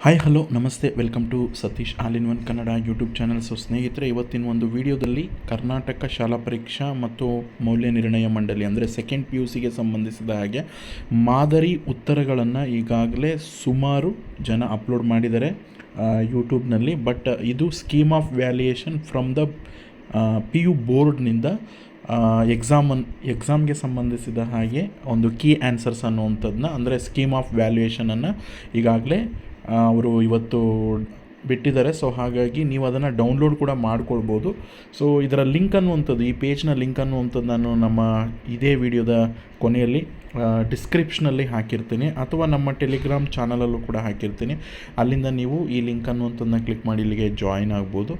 Hi hello ನಮಸ್ತೆ welcome to Satish all in one Kannada YouTube channel so ಸ್ನೇಹಿತರೆ, ಇವತ್ತಿನ ಒಂದು ವಿಡಿಯೋದಲ್ಲಿ ಕರ್ನಾಟಕ ಶಾಲಾ ಪರೀಕ್ಷಾ ಮತ್ತು ಮೌಲ್ಯ ನಿರ್ಣಯ ಮಂಡಳಿ ಅಂದರೆ ಸೆಕೆಂಡ್ ಪಿ ಯು ಸಿಗೆ ಸಂಬಂಧಿಸಿದ ಹಾಗೆ ಮಾದರಿ ಉತ್ತರಗಳನ್ನು ಈಗಾಗಲೇ ಸುಮಾರು ಜನ ಅಪ್ಲೋಡ್ ಮಾಡಿದ್ದಾರೆ ಯೂಟ್ಯೂಬ್ನಲ್ಲಿ ಬಟ್ ಇದು scheme of valuation from the P U ಬೋರ್ಡ್ನಿಂದ ಎಕ್ಸಾಮನ್ ಎಕ್ಸಾಮ್ಗೆ ಸಂಬಂಧಿಸಿದ ಹಾಗೆ ಒಂದು ಕೀ ಆನ್ಸರ್ಸ್ ಅನ್ನುವಂಥದ್ದನ್ನ ಅಂದರೆ ಸ್ಕೀಮ್ ಆಫ್ ವ್ಯಾಲ್ಯೂಯೇಷನನ್ನು ಈಗಾಗಲೇ ಅವರು ಇವತ್ತು ಬಿಟ್ಟಿದ್ದಾರೆ. ಸೊ ಹಾಗಾಗಿ ನೀವು ಅದನ್ನು ಡೌನ್ಲೋಡ್ ಕೂಡ ಮಾಡ್ಕೊಳ್ಬೋದು. ಸೊ ಇದರ ಲಿಂಕ್ ಅನ್ನುವಂಥದ್ದು, ಈ ಪೇಜ್ನ ಲಿಂಕ್ ಅನ್ನುವಂಥದ್ದು ನಾನು ನಮ್ಮ ಇದೇ ವಿಡಿಯೋದ ಕೊನೆಯಲ್ಲಿ ಡಿಸ್ಕ್ರಿಪ್ಷನಲ್ಲಿ ಹಾಕಿರ್ತೀನಿ ಅಥವಾ ನಮ್ಮ ಟೆಲಿಗ್ರಾಮ್ ಚಾನಲಲ್ಲೂ ಕೂಡ ಹಾಕಿರ್ತೀನಿ. ಅಲ್ಲಿಂದ ನೀವು ಈ ಲಿಂಕ್ ಅನ್ನುವಂಥದ್ದನ್ನ ಕ್ಲಿಕ್ ಮಾಡಿ, ಇಲ್ಲಿಗೆ ಜಾಯಿನ್ ಆಗ್ಬೋದು.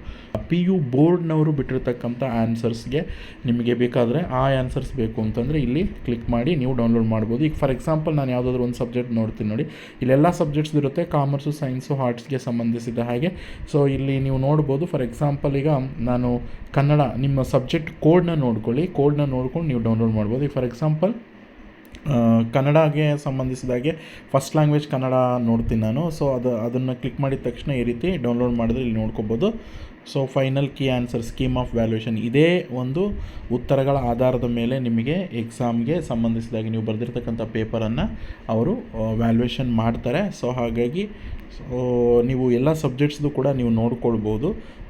ಪಿ ಯು ಬೋರ್ಡ್ನವರು ಬಿಟ್ಟಿರ್ತಕ್ಕಂಥ ಆನ್ಸರ್ಸ್ಗೆ ನಿಮಗೆ ಬೇಕಾದರೆ ಆ ಆನ್ಸರ್ಸ್ ಬೇಕು ಅಂತಂದರೆ ಇಲ್ಲಿ ಕ್ಲಿಕ್ ಮಾಡಿ ನೀವು ಡೌನ್ಲೋಡ್ ಮಾಡ್ಬೋದು. ಈಗ ಫಾರ್ ಎಕ್ಸಾಂಪಲ್ ನಾನು ಯಾವುದಾದ್ರೂ ಒಂದು ಸಬ್ಜೆಕ್ಟ್ ನೋಡ್ತೀನಿ ನೋಡಿ. ಇಲ್ಲೆಲ್ಲ ಸಬ್ಜೆಕ್ಟ್ಸ್ ಇರುತ್ತೆ ಕಾಮರ್ಸು ಸೈನ್ಸು ಆರ್ಟ್ಸ್ಗೆ ಸಂಬಂಧಿಸಿದ ಹಾಗೆ. ಸೊ ಇಲ್ಲಿ ನೀವು ನೋಡ್ಬೋದು ಫಾರ್ ಎಕ್ಸಾಂಪಲ್ ಈಗ ನಾನು ಕನ್ನಡ, ನಿಮ್ಮ ಸಬ್ಜೆಕ್ಟ್ ಕೋಡ್ನ ನೋಡ್ಕೊಳ್ಳಿ. ಕೋಡ್ನ ನೋಡ್ಕೊಂಡು ನೀವು ಡೌನ್ಲೋಡ್ ಮಾಡ್ಬೋದು. ಈಗ ಫಾರ್ ಎಕ್ಸಾಂಪಲ್ ಕನ್ನಡಗೆ ಸಂಬಂಧಿಸಿದಾಗೆ ಫಸ್ಟ್ ಲ್ಯಾಂಗ್ವೇಜ್ ಕನ್ನಡ ನೋಡ್ತೀನಿ ನಾನು. ಸೊ ಅದು, ಅದನ್ನು ಕ್ಲಿಕ್ ಮಾಡಿದ ತಕ್ಷಣ ಈ ರೀತಿ ಡೌನ್ಲೋಡ್ ಮಾಡಿದ್ರೆ ಇಲ್ಲಿ ನೋಡ್ಕೋಬೋದು. So final key answer scheme of valuation ಇದೇ ಒಂದು ಉತ್ತರಗಳ ಆಧಾರದ ಮೇಲೆ ನಿಮಗೆ ಎಕ್ಸಾಮ್ಗೆ ಸಂಬಂಧಿಸಿದಾಗೆ ನೀವು ಬರೆದಿರ್ತಕ್ಕಂಥ ಪೇಪರನ್ನು ಅವರು ವ್ಯಾಲ್ಯೂಯೇಷನ್ ಮಾಡ್ತಾರೆ. ಸೊ ಹಾಗಾಗಿ ಸೊ ನೀವು ಎಲ್ಲ ಸಬ್ಜೆಕ್ಟ್ಸ್ದು ಕೂಡ ನೀವು ನೋಡ್ಕೊಳ್ಬೋದು.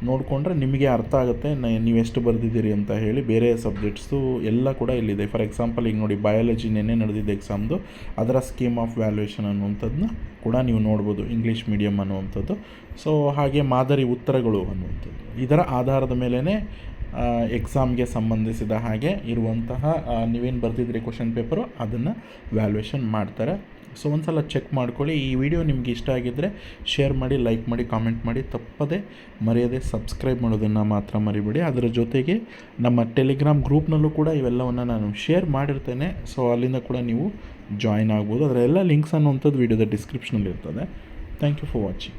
ನೋಡಿಕೊಂಡ್ರೆ ನಿಮಗೆ ಅರ್ಥ ಆಗುತ್ತೆ ನೀವು ಎಷ್ಟು ಬರೆದಿದ್ದೀರಿ ಅಂತ ಹೇಳಿ ಬೇರೆ ಸಬ್ಜೆಕ್ಟ್ಸು ಎಲ್ಲ ಕೂಡ ಇಲ್ಲಿದೆ. ಫಾರ್ ಎಕ್ಸಾಂಪಲ್ ಈಗ ನೋಡಿ ಬಯಾಲಜಿ ನೆನ್ನೆ ನಡೆದಿದ್ದ ಎಕ್ಸಾಮ್ದು ಅದರ ಸ್ಕೀಮ್ ಆಫ್ ವ್ಯಾಲ್ಯೂಯೇಷನ್ ಅನ್ನುವಂಥದ್ದನ್ನ ಕೂಡ ನೀವು ನೋಡ್ಬೋದು ಇಂಗ್ಲೀಷ್ ಮೀಡಿಯಮ್ ಅನ್ನುವಂಥದ್ದು. ಸೊ ಹಾಗೆ ಮಾದರಿ ಉತ್ತರಗಳು ಅನ್ನುವಂಥದ್ದು. ಇದರ ಆಧಾರದ ಮೇಲೇ ಎಕ್ಸಾಮ್ಗೆ ಸಂಬಂಧಿಸಿದ ಹಾಗೆ ಇರುವಂತಹ ನೀವೇನು ಬರೆದಿದ್ರಿ ಕ್ವಶನ್ ಪೇಪರು ಅದನ್ನು ವ್ಯಾಲ್ಯೂಯೇಷನ್ ಮಾಡ್ತಾರೆ. ಸೊ ಒಂದು ಸಲ ಚೆಕ್ ಮಾಡ್ಕೊಳ್ಳಿ. ಈ ವಿಡಿಯೋ ನಿಮ್ಗೆ ಇಷ್ಟ ಆಗಿದ್ದರೆ ಶೇರ್ ಮಾಡಿ ಲೈಕ್ ಮಾಡಿ ಕಾಮೆಂಟ್ ಮಾಡಿ. ತಪ್ಪದೆ ಮರೆಯದೆ ಸಬ್ಸ್ಕ್ರೈಬ್ ಮಾಡೋದನ್ನು ಮಾತ್ರ ಮರಿಬೇಡಿ. ಅದರ ಜೊತೆಗೆ ನಮ್ಮ ಟೆಲಿಗ್ರಾಮ್ ಗ್ರೂಪ್ನಲ್ಲೂ ಕೂಡ ಇವೆಲ್ಲವನ್ನು ನಾನು ಶೇರ್ ಮಾಡಿರ್ತೇನೆ. ಸೊ ಅಲ್ಲಿಂದ ಕೂಡ ನೀವು ಜಾಯಿನ್ ಆಗ್ಬೋದು. ಅದರ ಎಲ್ಲ ಲಿಂಕ್ಸ್ ಅನ್ನುವಂಥದ್ದು ವಿಡಿಯೋದ ಡಿಸ್ಕ್ರಿಪ್ಷನಲ್ಲಿ ಇರ್ತದೆ ಥ್ಯಾಂಕ್ ಯು ಫಾರ್ ವಾಚಿಂಗ್